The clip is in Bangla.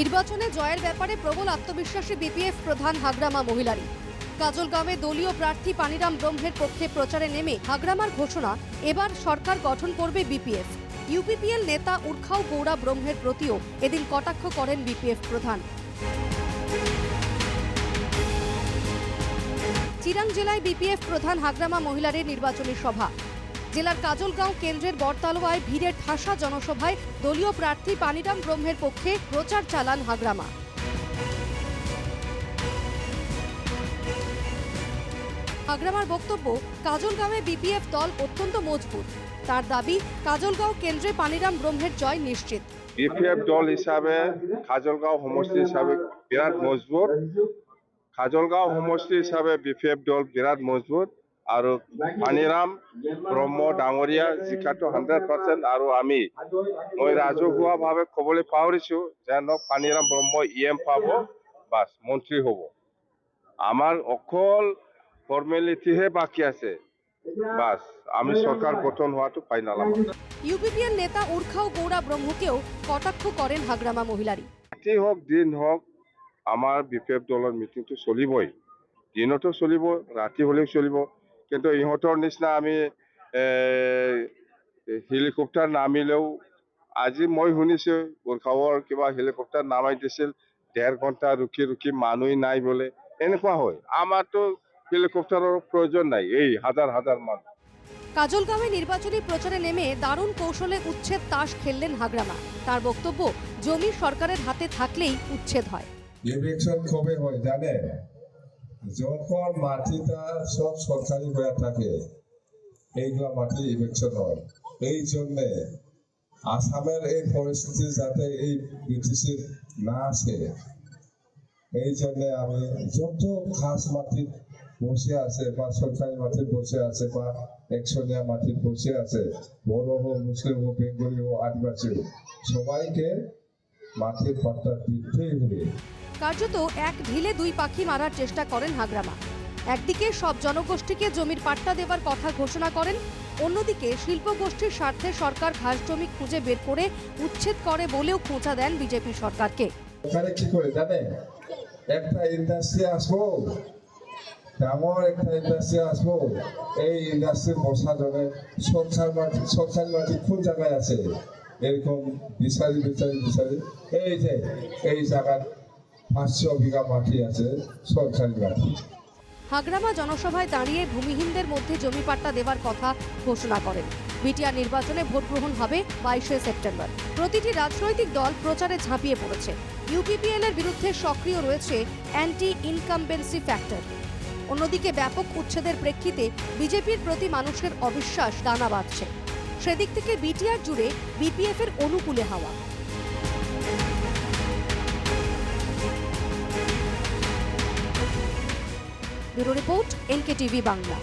নির্বাচনে জয়ের ব্যাপারে প্রবল আত্মবিশ্বাসী বিপিএফ প্রধান হাগ্রামা মহিলারী কাজলগাঁওয়ে দলীয় প্রার্থী পানিরাম ব্রহ্মের পক্ষে প্রচারে নেমে হাগ্রামার ঘোষণা, এবার সরকার গঠন করবে বিপিএফ। ইউপিপিএল নেতা উর্খাও গৌড়া ব্রহ্মের প্রতিও এদিন কটাক্ষ করেন বিপিএফ প্রধান। চিরাং জেলায় বিপিএফ প্রধান হাগ্রামা মহিলারের নির্বাচনী সভা। জেলার কাজলগাঁও কেন্দ্রের বটতালুয়ায় ভিড়ের ঠাসা জনসভায় দলীয় প্রার্থী পানিরাম ব্রহ্মের পক্ষে প্রচার চালান হাগ্রামা। হাগ্রামার বক্তব্য, কাজলগাঁওয়ে বিপিএফ দল অত্যন্ত মজবুত। তার দাবি, কাজলগাঁও কেন্দ্রে পানিরাম ব্রহ্মের জয় নিশ্চিত। বিপিএফ দল হিসাবে কাজলগাঁও সমষ্টি হিসাবে বিরাট মজবুত। কাজলগাঁও সমষ্টি হিসাবে বিপিএফ দল বিরাট মজবুত। আৰু পানীৰাম ব্ৰহ্ম ডাঙৰীয়া জিকাটো হাণ্ড্ৰেড পাৰ্চেণ্ট আৰু আমি। মই ৰাজহুৱাভাৱে ক'বলৈ পাহৰিছোঁ যেন পানীৰাম ব্ৰহ্ম ই এম পাব বাছ মন্ত্ৰী হ'ব। আমাৰ অকল ফৰ্মেলিটিহে বাকী আছে। বাছ আমি চৰকাৰ গঠন হোৱাটো ফাইনাল ইউপিপিএল নেতা উর্খাও গৌড়া ব্রহ্মকেও কটাক্ষ করেন হাগ্রামা মহিলারী ৰাতি হওক দিন হওক আমাৰ বি পি এফ দলৰ মিটিংটো চলিবই। দিনতো চলিব ৰাতি হ'লেও চলিব। কিন্তু ইহঁতৰ নিচিনা আমি হেলিকপ্টাৰ নামিলেও আজি মই শুনিছোঁ গোৰ্খাৱৰ কিবা হেলিকপ্টাৰ নামাই দিছিল ডেৰ ঘণ্টা ৰখি ৰখি মানুহ নাই বোলে এনেকুৱা হয়। আমাৰতো হেলিকপ্টাৰৰ প্রয়োজন নাই এই হাজার হাজার মানুষ কাজলগাঁওয়ে নির্বাচনী প্রচারে নেমে দারুণ কৌশলে উচ্ছেদ তাস খেললেন হাগ্রামা তার বক্তব্য জমি সরকারের হাতে থাকলেই উচ্ছেদ হয়। ইলেকশন কবে হয় জানে? যখন মাটিটা সব সরকারি হয়ে থাকে, এইগুলা মাটি ইলেকশন হয়। এই জন্যে আসামের এই পরিস্থিতি যাতে এই ব্রিটিশের না আসে, এই জন্যে আমি যত খাস মাটিত বসে আছে, বা সরকারি মাটিত বসে আছে, বা একশনিয়া মাটিত বসে আছে, বড় হোক, মুসলিম হোক, বেঙ্গলি হোক, আদিবাসী হোক, সবাইকে মাটির পাট্টা দিতেই হবে। কার্যত এক ঢিলে দুই পাখি মারার চেষ্টা করেন হাগ্রামা। একদিকে সব জনগোষ্ঠীকে জমির পাট্টা দেওয়ার কথা ঘোষণা করেন অন্যদিকে শিল্পগোষ্ঠীর স্বার্থে সরকার ঘাস জমি খুঁজে বের করে উচ্ছেদ করে বলেও খোঁচা দেন বিজেপি সরকারকে। ওখানে কি করে জানে একটা ইন্ডাস্ট্রি আসব ডাঙর একটা ইন্ডাস্ট্রি আসব এই ইন্ডাস্ট্রি বসার জন্য সরকার মাটি সরকারি মাটি কোন জায়গায় আছে? এরকম বিচারি বিচারি বিচারি, এই যে, এই জায়গার পাঁচশো বিঘা মাটি আছে, সরকারি মাটি। হাগ্রামা জনসভায় দাঁড়িয়ে ভূমিহীনদের মধ্যে জমি পাট্টা দেওয়ার কথা ঘোষণা করেন। বিটিআর নির্বাচনে ভোট গ্রহণ হবে বাইশে সেপ্টেম্বর। প্রতিটি রাজনৈতিক দল প্রচারে ঝাঁপিয়ে পড়েছে। ইউপিপিএল এর বিরুদ্ধে সক্রিয় রয়েছে অ্যান্টি ইনকামবেন্সি ফ্যাক্টর। অন্যদিকে ব্যাপক উচ্ছেদের প্রেক্ষিতে বিজেপির প্রতি মানুষের অবিশ্বাস দানা বাঁধছে। সেদিক থেকে বিটিআর জুড়ে বিপিএফ এর অনুকূলে হাওয়া। Bureau report NK TV Bangla.